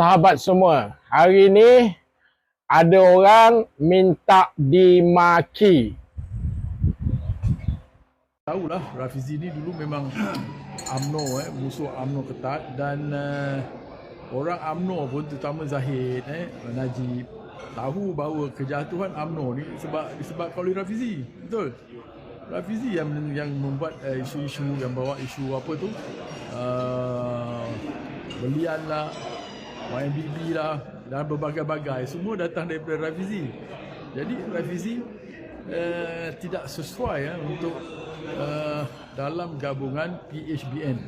Sahabat semua, hari ni ada orang minta dimaki. Tahulah Rafizi ni dulu memang UMNO eh musuh UMNO ketat dan uh, orang UMNO pun terutama Zahid eh Najib tahu bahawa kejatuhan UMNO ni sebab disebabkan oleh Rafizi. Betul. Rafizi yang yang membuat uh, isu-isu yang bawa isu apa tu uh, belian lah YMBB lah dan berbagai-bagai semua datang daripada Rafizi. Jadi Rafizi uh, tidak sesuai ya, untuk uh, dalam gabungan PHBN.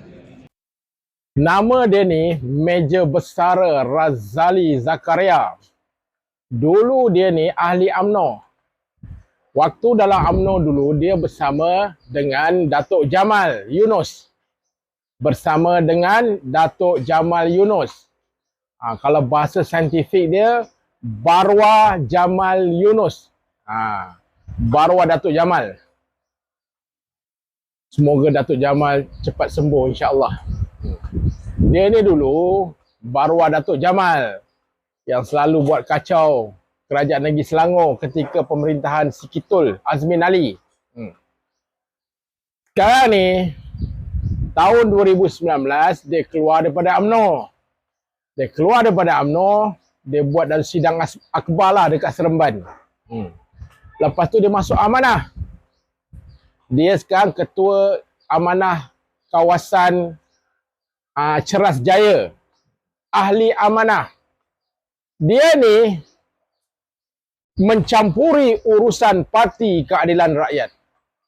Nama dia ni Major Besar Razali Zakaria. Dulu dia ni ahli AMNO. Waktu dalam AMNO dulu dia bersama dengan Datuk Jamal Yunus. Bersama dengan Datuk Jamal Yunus. Ha, kalau bahasa saintifik dia Barwa Jamal Yunus. Ha, Barwa Datuk Jamal. Semoga Datuk Jamal cepat sembuh insya-Allah. Dia ni dulu Barwa Datuk Jamal yang selalu buat kacau kerajaan negeri Selangor ketika pemerintahan Sikitul Azmin Ali. Hmm. Sekarang ni tahun 2019 dia keluar daripada AMNO. Dia keluar daripada AMNO, dia buat dalam sidang akbar lah dekat Seremban. Hmm. Lepas tu dia masuk amanah. Dia sekarang ketua amanah kawasan uh, Ceras Jaya. Ahli amanah. Dia ni mencampuri urusan parti keadilan rakyat.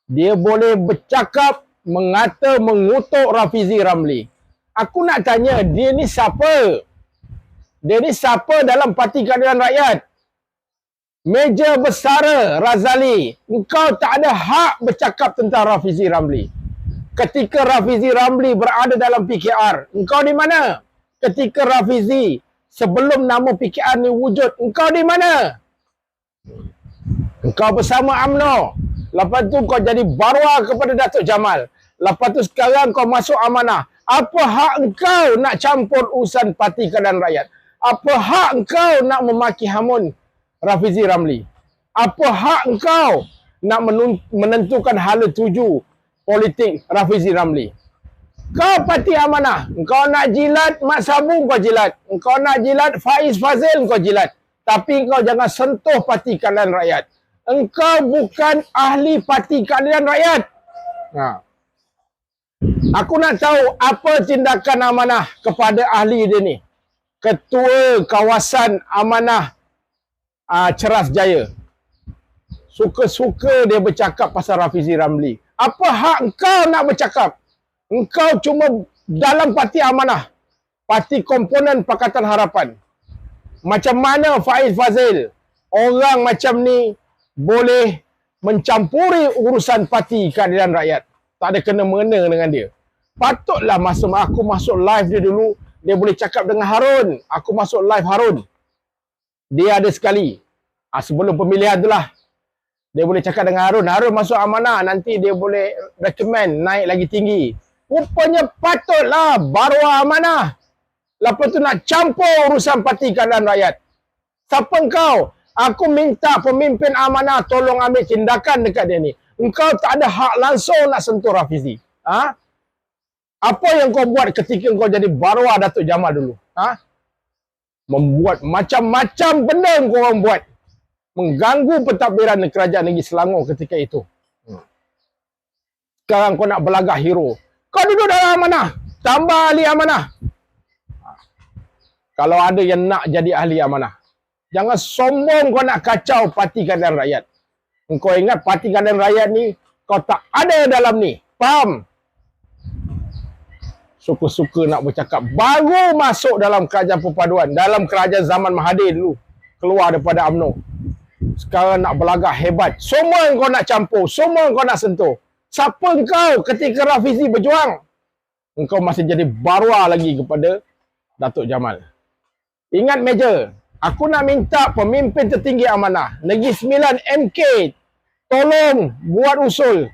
Dia boleh bercakap, mengata, mengutuk Rafizi Ramli. Aku nak tanya, dia ni siapa? Dia ni siapa dalam parti keadilan rakyat? Meja besar Razali, engkau tak ada hak bercakap tentang Rafizi Ramli. Ketika Rafizi Ramli berada dalam PKR, engkau di mana? Ketika Rafizi sebelum nama PKR ni wujud, engkau di mana? Engkau bersama AMNO. Lepas tu kau jadi barwa kepada Datuk Jamal. Lepas tu sekarang kau masuk amanah. Apa hak engkau nak campur urusan parti keadilan rakyat? Apa hak engkau nak memaki hamun Rafizi Ramli. Apa hak engkau nak menentukan hala tuju politik Rafizi Ramli? Kau parti amanah. Engkau nak jilat Mak Sabu, kau jilat. Engkau nak jilat Faiz Fazil, kau jilat. Tapi engkau jangan sentuh parti keadilan rakyat. Engkau bukan ahli parti keadilan rakyat. Ha. Aku nak tahu apa tindakan amanah kepada ahli dia ni. Ketua kawasan amanah uh, Ceras Jaya. Suka-suka dia bercakap pasal Rafizi Ramli. Apa hak engkau nak bercakap? Engkau cuma dalam parti amanah. Parti komponen Pakatan Harapan. Macam mana Faiz Fazil? Orang macam ni boleh mencampuri urusan parti keadilan rakyat. Tak ada kena-mena dengan dia. Patutlah masa aku masuk live dia dulu, dia boleh cakap dengan Harun. Aku masuk live Harun dia ada sekali. Ha, sebelum pemilihan tu lah. Dia boleh cakap dengan Harun. Harun masuk amanah. Nanti dia boleh recommend naik lagi tinggi. Rupanya patutlah baru amanah. Lepas tu nak campur urusan parti keadaan rakyat. Siapa engkau? Aku minta pemimpin amanah tolong ambil tindakan dekat dia ni. Engkau tak ada hak langsung nak sentuh Rafizi. Ha? Apa yang kau buat ketika kau jadi barwa Datuk Jamal dulu? Ha? membuat macam-macam benda yang korang buat mengganggu pentadbiran kerajaan negeri Selangor ketika itu. Hmm. Sekarang kau nak berlagak hero. Kau duduk dalam amanah. Tambah ahli amanah. Kalau ada yang nak jadi ahli amanah. Jangan sombong kau nak kacau parti keadilan rakyat. Kau ingat parti keadilan rakyat ni kau tak ada dalam ni. Faham? Suka-suka nak bercakap baru masuk dalam kerajaan perpaduan dalam kerajaan zaman Mahathir dulu keluar daripada UMNO. Sekarang nak berlagak hebat. Semua yang kau nak campur semua yang kau nak sentuh. Siapa kau ketika Rafizi berjuang? Engkau masih jadi barwa lagi kepada Datuk Jamal. Ingat meja aku nak minta pemimpin tertinggi amanah Negeri Sembilan MK tolong buat usul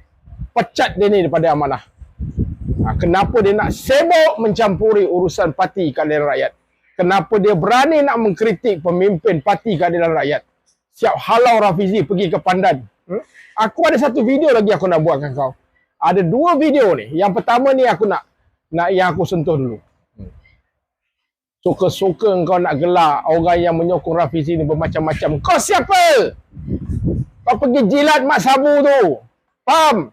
pecat dia ni daripada amanah Ha, kenapa dia nak sibuk mencampuri urusan parti keadilan rakyat? kenapa dia berani nak mengkritik pemimpin Parti Keadilan Rakyat. Siap halau Rafizi pergi ke Pandan. Hmm? Aku ada satu video lagi aku nak buatkan kau. Ada dua video ni. Yang pertama ni aku nak nak yang aku sentuh dulu. Hmm. Suka-suka kau nak gelak orang yang menyokong Rafizi ni bermacam-macam. Kau siapa? Kau pergi jilat mak sabu tu. Faham?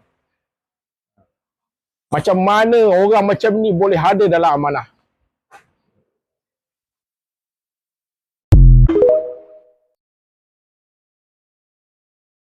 Macam mana orang macam ni boleh hadir dalam amanah?